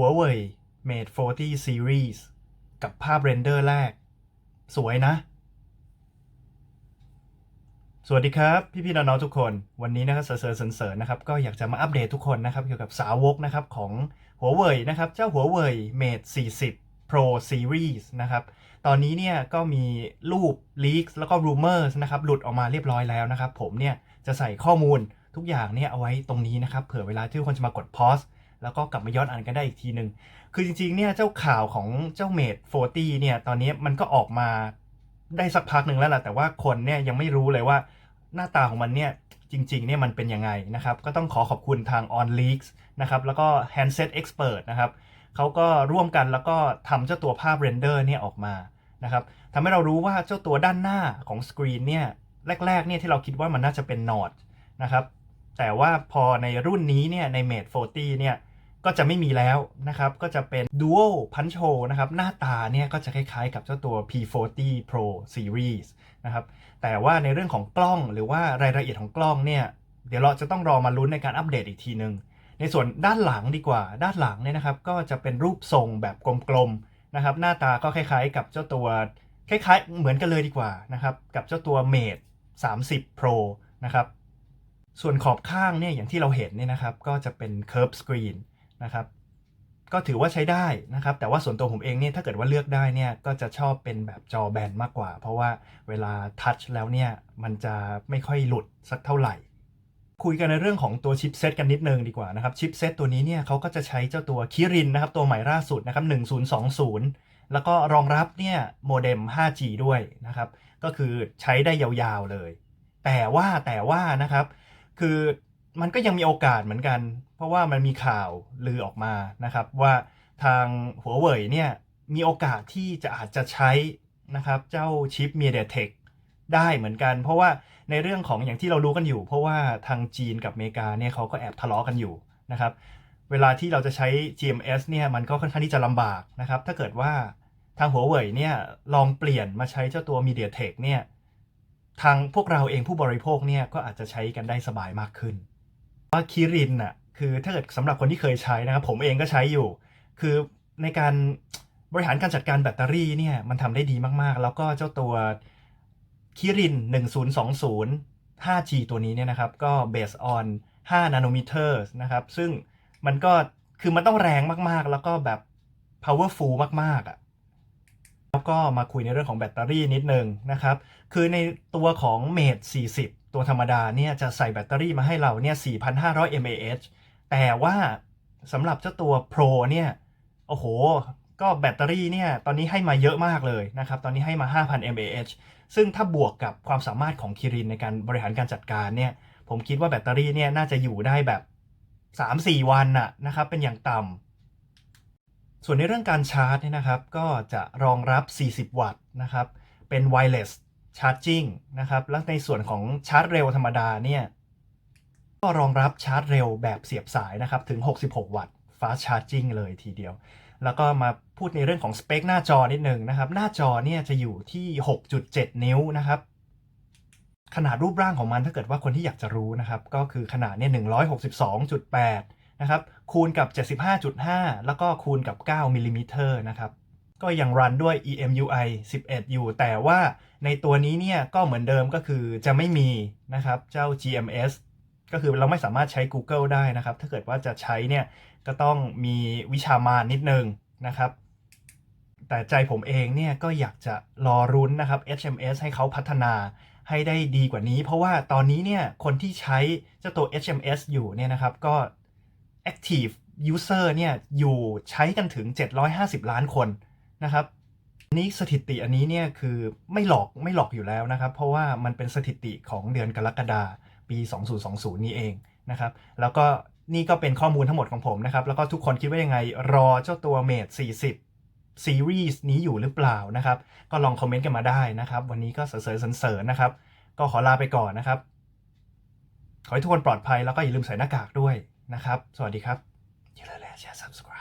Huawei Mate 40 Series กับภาพเรนเดอร์แรก สวยนะ สวัสดีครับ พี่ๆน้องๆทุกคน วันนี้นะครับเสริญเสริญนะครับ ก็อยากจะมาอัปเดตทุกคนนะครับ เกี่ยวกับสาวกนะครับของ Huawei นะครับ เจ้า Huawei Mate 40 Pro Series นะครับ ตอนนี้เนี่ยก็มีรูป leaks แล้วก็ rumors นะครับ หลุดออกมาเรียบร้อยแล้วนะครับ ผมเนี่ยจะใส่ข้อมูลทุกอย่างเนี่ยเอาไว้ตรงนี้นะครับ เผื่อเวลาที่คนจะมากด pause แล้วก็กลับมาย้อนอ่านกันได้อีกทีหนึ่งคือจริงๆเนี่ยเจ้าข่าวของเจ้า Mate 40เนี่ยตอนนี้มันก็ออกมาได้สักพักหนึ่งแล้วล่ะแต่ว่าคนเนี่ยยังไม่รู้เลยว่าหน้าตาของมันเนี่ยจริงๆเนี่ยมันเป็นยังไงนะครับ ก็ต้องขอขอบคุณทาง On Leaks นะครับแล้วก็ Handset Expert นะครับเขาก็ร่วมกันแล้วก็ทำเจ้าตัวภาพเรนเดอร์เนี่ยออกมานะครับทำให้เรารู้ว่าเจ้าตัวด้านหน้าของสกรีนเนี่ยแรกๆเนี่ยที่เราคิดว่ามันน่าจะเป็นนอ t นะครับแต่ว่าพอในรุ่นนี้เนี่ยใน Mate 40เนี่ย ก็จะไม่มีแล้วนะครับ ก็จะเป็น Dual Punch Hole นะครับ หน้าตาเนี่ยก็จะคล้ายๆกับเจ้าตัว P40 Pro Series นะครับ แต่ว่าในเรื่องของกล้องหรือว่ารายละเอียดของกล้องเนี่ย เดี๋ยวเราจะต้องรอมาลุ้นในการอัปเดตอีกทีหนึ่งในส่วนด้านหลังดีกว่า ด้านหลังเนี่ยนะครับ ก็จะเป็นรูปทรงแบบกลมๆนะครับ หน้าตาก็คล้ายๆ กับเจ้าตัว คล้ายๆ เหมือนกันเลยดีกว่านะครับ กับเจ้าตัว Mate 30 Pro นะครับ ส่วนขอบข้างเนี่ยอย่างที่เราเห็นเนี่ยนะครับ ก็จะเป็น Curve Screen นะครับ ก็ถือว่าใช้ได้นะครับ แต่ว่าส่วนตัวผมเองเนี่ยถ้าเกิดว่าเลือกได้เนี่ยก็จะชอบเป็นแบบจอแบนมากกว่า เพราะว่าเวลาทัชแล้วเนี่ยมันจะไม่ค่อยหลุดสักเท่าไหร่ คุยกันในเรื่องของตัวชิปเซตกันนิดนึงดีกว่านะครับชิปเซตตัวนี้เนี่ยเขาก็จะใช้เจ้าตัวคิรินนะครับตัวใหม่ล่าสุดนะครับ1020 แล้วก็รองรับเนี่ยโมเด็ม 5G ด้วยนะครับก็คือใช้ได้ยาวๆเลย แต่ว่าแต่ว่านะครับคือ มันก็ยังมีโอกาสเหมือนกัน เพราะว่ามันมีข่าวลือออกมานะครับ ว่าทางหัวเว่ยเนี่ยมีโอกาสที่จะอาจจะใช้นะครับเจ้าชิป MediaTek ได้เหมือนกัน เพราะว่าในเรื่องของอย่างที่เรารู้กันอยู่ เพราะว่าทางจีนกับอเมริกาเนี่ยเขาก็แอบทะเลาะกันอยู่นะครับ เวลาที่เราจะใช้ GMS เนี่ยมันก็ค่อนข้างที่จะลำบากนะครับ ถ้าเกิดว่าทางหัวเว่ยเนี่ยลองเปลี่ยนมาใช้เจ้าตัว MediaTek เนี่ยทางพวกเราเองผู้บริโภคเนี่ยก็อาจจะใช้กันได้สบายมากขึ้น ว่าคิรินน่ะคือถ้าเกิดสำหรับคนที่เคยใช้นะครับผมเองก็ใช้อยู่ คือในการบริหารการจัดการแบตเตอรี่เนี่ยมันทำได้ดีมากๆ แล้วก็เจ้าตัวคิริน 1020 5G ตัวนี้เนี่ยนะครับ ก็ based on 5 nanometers นะครับ ซึ่งมันก็คือมันต้องแรงมากๆ แล้วก็แบบ powerful มากๆอะ แล้วก็มาคุยในเรื่องของแบตเตอรี่นิดนึงนะครับ คือในตัวของ Mate 40 ตัวธรรมดาเนี่ยจะใส่แบตเตอรี่มาให้เราเนี่ย 4,500 mAh แต่ว่าสำหรับเจ้าตัว Pro เนี่ย โอ้โห ก็แบตเตอรี่เนี่ย ตอนนี้ให้มาเยอะมากเลยนะครับ ตอนนี้ให้มา 5,000 mAh ซึ่งถ้าบวกกับความสามารถของคิรินในการบริหารการจัดการเนี่ย ผมคิดว่าแบตเตอรี่เนี่ยน่าจะอยู่ได้แบบ 3-4 วันน่ะนะครับ เป็นอย่างต่ำ ส่วนในเรื่องการชาร์จเนี่ยนะครับก็จะรองรับ 40 วัตต์นะครับ เป็น wireless charging นะครับ แล้วในส่วนของชาร์จเร็วธรรมดาเนี่ยก็รองรับชาร์จเร็วแบบเสียบสายนะครับ ถึง 66 วัตต์ fast charging เลยทีเดียว แล้วก็มาพูดในเรื่องของสเปคหน้าจอนิดนึงนะครับ หน้าจอเนี่ยจะอยู่ที่ 6.7 นิ้วนะครับ ขนาดรูปร่างของมันถ้าเกิดว่าคนที่อยากจะรู้นะครับ ก็คือขนาดเนี่ย162.8 นะครับคูณกับ 75.5 แล้วก็คูณกับ 9มิลลิมิเตอร์นะครับก็ยังรันด้วย EMUI 11 อยู่ แต่ว่าในตัวนี้เนี่ยก็เหมือนเดิมก็คือจะไม่มีนะครับเจ้า GMS ก็คือเราไม่สามารถใช้ Google ได้นะครับ ถ้าเกิดว่าจะใช้เนี่ยก็ต้องมีวิชามานนิดนึงนะครับ แต่ใจผมเองเนี่ยก็อยากจะรอรุ้นนะครับ HMS ให้เขาพัฒนาให้ได้ดีกว่านี้ เพราะว่าตอนนี้เนี่ยคนที่ใช้เจ้าตัว HMS อยู่เนี่ยนะครับ ก็ active user เนี่ยอยู่ใช้กันถึง 750 ล้านคนนะครับนี่สถิติอันนี้เนี่ยคือไม่หลอกไม่หลอกอยู่แล้วนะครับ เพราะว่ามันเป็นสถิติของเดือนกรกฎาปี 2020 นี้เองนะครับ แล้วก็นี่ก็เป็นข้อมูลทั้งหมดของผมนะครับ แล้วก็ทุกคนคิดว่ายังไงรอเจ้าตัว Mate 40ซีรีส์นี้อยู่หรือเปล่านะครับ ก็ลองคอมเมนต์กันมาได้นะครับ วันนี้ก็เสริญเสริญนะครับ ก็ขอลาไปก่อนนะครับ ขอให้ทุกคนปลอดภัยแล้วก็อย่าลืมใส่หน้ากากด้วย นะครับ สวัสดีครับอย่าลืมแชร์ subscribe